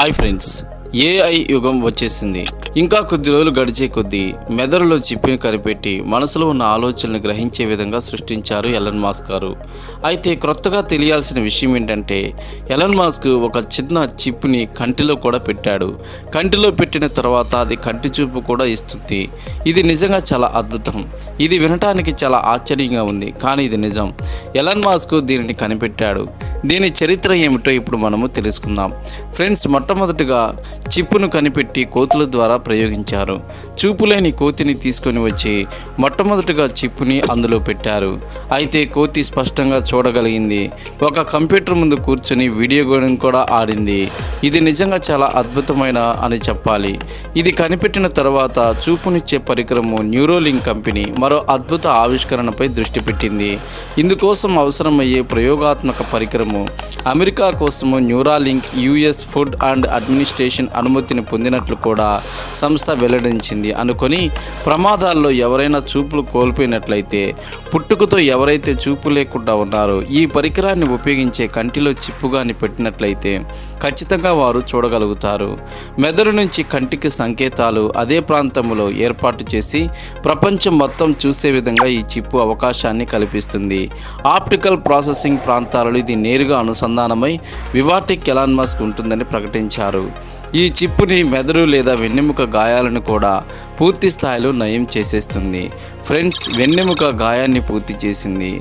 Hi friends AI యుగం వచ్చేసింది. ఇంకా కొద్ది రోజులు గడిచే కొద్దీ మెదడులో చిప్పిని కనిపెట్టి మనసులో ఉన్న ఆలోచనలు గ్రహించే విధంగా సృష్టించారు ఎలన్ మాస్క్ గారు. అయితే క్రొత్తగా తెలియాల్సిన విషయం ఏంటంటే ఎలన్ మాస్క్ ఒక చిన్న చిప్ని కంటిలో కూడా పెట్టాడు. కంటిలో పెట్టిన తర్వాత అది కంటి చూపు కూడా ఇస్తుంది. ఇది నిజంగా చాలా అద్భుతం. ఇది వినటానికి చాలా ఆశ్చర్యంగా ఉంది కానీ ఇది నిజం. ఎలన్ మాస్క్ దీనిని కనిపెట్టాడు. దీని చరిత్ర ఏమిటో ఇప్పుడు మనము తెలుసుకుందాం. ఫ్రెండ్స్ మొట్టమొదటిగా చిప్పును కనిపెట్టి కోతుల ద్వారా ప్రయోగించారు. చూపులేని కోతిని తీసుకొని వచ్చి మొట్టమొదటిగా చిప్పుని అందులో పెట్టారు. అయితే కోతి స్పష్టంగా చూడగలిగింది. ఒక కంప్యూటర్ ముందు కూర్చొని వీడియో గేమ్ కూడా ఆడింది. ఇది నిజంగా చాలా అద్భుతమైన అని చెప్పాలి. ఇది కనిపెట్టిన తర్వాత చూపునిచ్చే పరికరము న్యూరోలింక్ కంపెనీ మరో అద్భుత ఆవిష్కరణపై దృష్టి పెట్టింది. ఇందుకోసం అవసరమయ్యే ప్రయోగాత్మక కోసము అమెరికా కోసము Neuralink US food and administration అనుమతిని పొందినట్లు కూడా సంస్థ వెల్లడించింది. అనుకొని ప్రమాదాల్లో ఎవరైనా చూపులు కోల్పోయినట్లయితే పుట్టుకతో ఎవరైతే చూపు లేకుండా ఉన్నారో ఈ పరికరాన్ని ఉపయోగించే కంటిలో చిప్పుగాని పెట్టినట్లయితే ఖచ్చితంగా వారు చూడగలుగుతారు. మెదడు నుంచి కంటికి సంకేతాలు అదే ప్రాంతంలో ఏర్పాటు చేసి ప్రపంచం మొత్తం చూసే విధంగా ఈ చిప్పు అవకాశాన్ని కల్పిస్తుంది. ఆప్టికల్ ప్రాసెసింగ్ ప్రాంతాలలో ఇది నేరుగా అనుసంధానమై వివాటిక్ ఎలాన్ మస్క్ ఉంటుందని ప్రకటించారు. ఈ చిప్పుని మెదడు లేదా వెన్నెముక గాయాలను కూడా పూర్తి స్థాయిలో నయం చేసేస్తుంది. ఫ్రెండ్స్ వెన్నెముక గాయాన్ని పూర్తి చేసింది.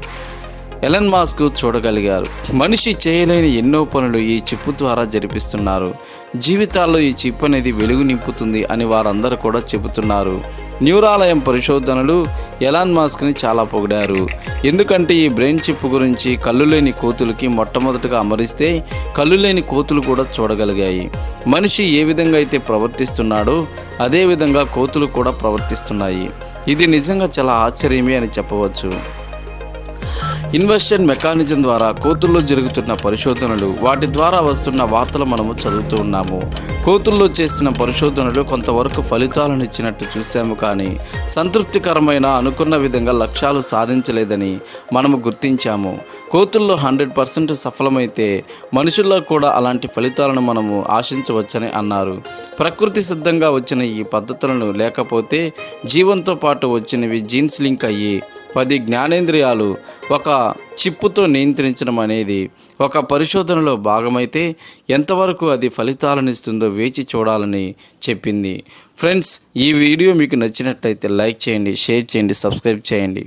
ఎలన్ మాస్క్ చూడగలిగారు. మనిషి చేయలేని ఎన్నో పనులు ఈ చిప్పు ద్వారా జరిపిస్తున్నారు. జీవితాల్లో ఈ చిప్ అనేది వెలుగు నింపుతుంది అని వారందరూ కూడా చెబుతున్నారు. న్యూరాలయం పరిశోధనలు ఎలాన్ మాస్క్ని చాలా పొగిడారు. ఎందుకంటే ఈ బ్రెయిన్ చిప్ గురించి కళ్ళు లేని కోతులకి మొట్టమొదటగా అమరిస్తే కళ్ళు లేని కోతులు కూడా చూడగలిగాయి. మనిషి ఏ విధంగా అయితే ప్రవర్తిస్తున్నాడో అదేవిధంగా కోతులు కూడా ప్రవర్తిస్తున్నాయి. ఇది నిజంగా చాలా ఆశ్చర్యమే అని చెప్పవచ్చు. ఇన్వెస్టర్ మెకానిజం ద్వారా కోతుల్లో జరుగుతున్న పరిశోధనలు వాటి ద్వారా వస్తున్న వార్తలు మనము చదువుతూ ఉన్నాము. కోతుల్లో చేసిన పరిశోధనలు కొంతవరకు ఫలితాలను ఇచ్చినట్టు చూసాము కానీ సంతృప్తికరమైన అనుకున్న విధంగా లక్ష్యాలు సాధించలేదని మనము గుర్తించాము. కోతుల్లో హండ్రెడ్ పర్సెంట్ సఫలమైతే మనుషుల్లో కూడా అలాంటి ఫలితాలను మనము ఆశించవచ్చని అన్నారు. ప్రకృతి సిద్ధంగా వచ్చిన ఈ పద్ధతులను లేకపోతే జీవంతో పాటు వచ్చినవి జీన్స్ లింక్ అయ్యి పది జ్ఞానేంద్రియాలు ఒక చిప్పుతో నియంత్రించడం అనేది ఒక పరిశోధనలో భాగమైతే ఎంతవరకు అది ఫలితాలను ఇస్తుందో వేచి చూడాలని చెప్పింది. ఫ్రెండ్స్ ఈ వీడియో మీకు నచ్చినట్లయితే లైక్ చేయండి షేర్ చేయండి సబ్స్క్రైబ్ చేయండి.